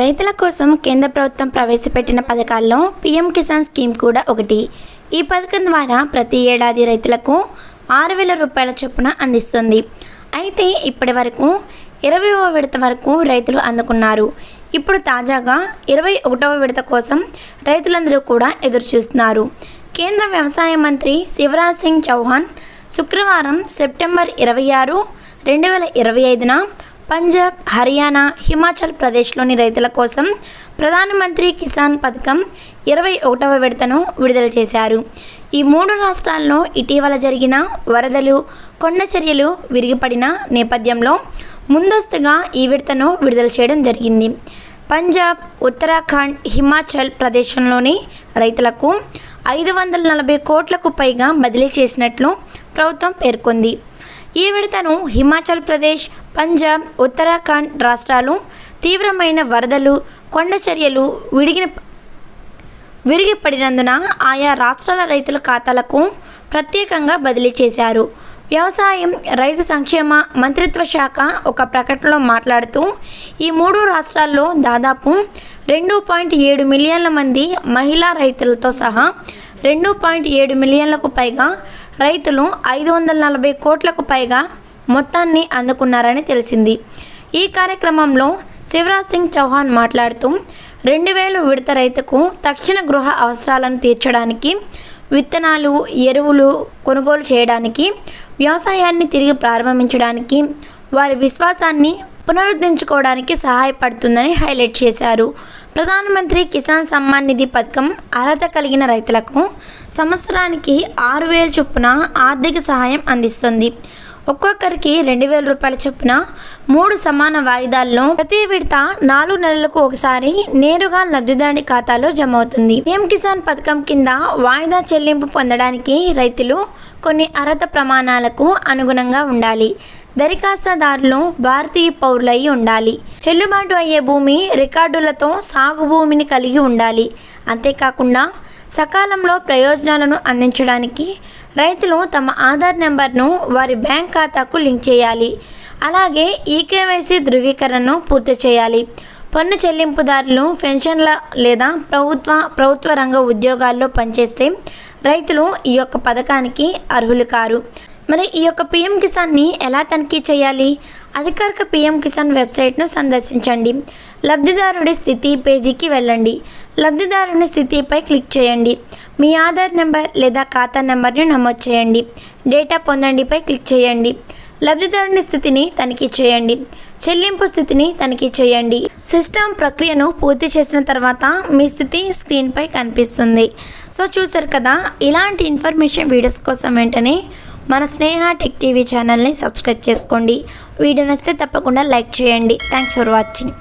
రైతుల కోసం కేంద్ర ప్రభుత్వం ప్రవేశపెట్టిన పథకాల్లో పీఎం కిసాన్ స్కీమ్ కూడా ఒకటి. ఈ పథకం ద్వారా ప్రతి ఏడాది రైతులకు ఆరు వేల రూపాయల చొప్పున అందిస్తుంది. అయితే ఇప్పటి వరకు ఇరవైవ విడత వరకు రైతులు అందుకున్నారు. ఇప్పుడు తాజాగా ఇరవై ఒకటవ విడత కోసం రైతులందరూ కూడా ఎదురుచూస్తున్నారు కేంద్ర వ్యవసాయ మంత్రి శివరాజ్ సింగ్ చౌహాన్ శుక్రవారం సెప్టెంబర్ ఇరవై ఆరు రెండు వేల ఇరవై ఐదున పంజాబ్ హర్యానా హిమాచల్ ప్రదేశ్లోని రైతుల కోసం ప్రధానమంత్రి కిసాన్ పథకం ఇరవై ఒకటవ విడతను విడుదల చేశారు. ఈ మూడు రాష్ట్రాల్లో ఇటీవల జరిగిన వరదలు కొండ చర్యలు విరిగిపడిన నేపథ్యంలో ముందస్తుగా ఈ విడతను విడుదల చేయడం జరిగింది. పంజాబ్ ఉత్తరాఖండ్ హిమాచల్ ప్రదేశంలోని రైతులకు ఐదు వందల నలభై కోట్లకు పైగా బదిలీ చేసినట్లు ప్రభుత్వం పేర్కొంది. ఈ విడతను హిమాచల్ ప్రదేశ్ పంజాబ్ ఉత్తరాఖండ్ రాష్ట్రాలు తీవ్రమైన వరదలు కొండ చర్యలు విడిగిన విరిగిపడినందున ఆయా రాష్ట్రాల రైతుల ఖాతాలకు ప్రత్యేకంగా బదిలీ చేశారు. వ్యవసాయం రైతు సంక్షేమ మంత్రిత్వ శాఖ ఒక ప్రకటనలో మాట్లాడుతూ ఈ మూడు రాష్ట్రాల్లో దాదాపు రెండు పాయింట్ ఏడు మిలియన్ల మంది మహిళా రైతులతో సహా రెండు పాయింట్ ఏడు మిలియన్లకు పైగా రైతులు ఐదు వందల నలభై కోట్లకు పైగా మొత్తాన్ని అందుకున్నారని తెలిసింది. ఈ కార్యక్రమంలో శివరాజ్ సింగ్ చౌహాన్ మాట్లాడుతూ రెండు వేలు విడత రైతుకు తక్షణ గృహ అవసరాలను తీర్చడానికి విత్తనాలు ఎరువులు కొనుగోలు చేయడానికి వ్యవసాయాన్ని తిరిగి ప్రారంభించడానికి వారి విశ్వాసాన్ని పునరుద్ధరించుకోవడానికి సహాయపడుతుందని హైలైట్ చేశారు. ప్రధానమంత్రి కిసాన్ సమ్మాన్ నిధి పథకం అర్హత కలిగిన రైతులకు సంవత్సరానికి ఆరు వేల చొప్పున ఆర్థిక సహాయం అందిస్తుంది. ఒక్కొక్కరికి రెండు వేల రూపాయల చొప్పున మూడు సమాన వాయిదాల్లో ప్రతి విడత నాలుగు నెలలకు ఒకసారి నేరుగా లబ్ధిదారుని ఖాతాలో జమ అవుతుంది. పీఎం కిసాన్ పథకం కింద వాయిదా చెల్లింపు పొందడానికి రైతులు కొన్ని అర్హత ప్రమాణాలకు అనుగుణంగా ఉండాలి. దరఖాస్తుదారులు భారతీయ పౌరులై ఉండాలి. చెల్లుబాటు అయ్యే భూమి రికార్డులతో సాగు భూమిని కలిగి ఉండాలి. అంతేకాకుండా సకాలంలో ప్రయోజనాలను అందించడానికి రైతులు తమ ఆధార్ నెంబర్ను వారి బ్యాంక్ ఖాతాకు లింక్ చేయాలి. అలాగే ఈకేవైసీ ధృవీకరణను పూర్తి చేయాలి. పన్ను చెల్లింపుదారులు పెన్షన్ల లేదా ప్రభుత్వ ప్రభుత్వ రంగ ఉద్యోగాల్లో పనిచేస్తే రైతులు ఈ యొక్క పథకానికి అర్హులు కారు. మరి ఈ యొక్క పిఎం కిసాన్ని ఎలా తనిఖీ చేయాలి? అధికారిక పిఎం కిసాన్ వెబ్సైట్ను సందర్శించండి. లబ్ధిదారుడి స్థితి పేజీకి వెళ్ళండి. లబ్ధిదారుని స్థితిపై క్లిక్ చేయండి. మీ ఆధార్ నెంబర్ లేదా ఖాతా నెంబర్ని నమోదు చేయండి. డేటా పొందండిపై క్లిక్ చేయండి. లబ్ధిదారుని స్థితిని తనిఖీ చేయండి. చెల్లింపు స్థితిని తనిఖీ చేయండి. సిస్టమ్ ప్రక్రియను పూర్తి చేసిన తర్వాత మీ స్థితి స్క్రీన్పై కనిపిస్తుంది. సో చూసారు కదా? ఇలాంటి ఇన్ఫర్మేషన్ వీడియోస్ కోసం వెంటనే మన స్నేహ టెక్ టీవీ ఛానల్ని సబ్స్క్రైబ్ చేసుకోండి. వీడియో నచ్చితే తప్పకుండా లైక్ చేయండి. Thanks for watching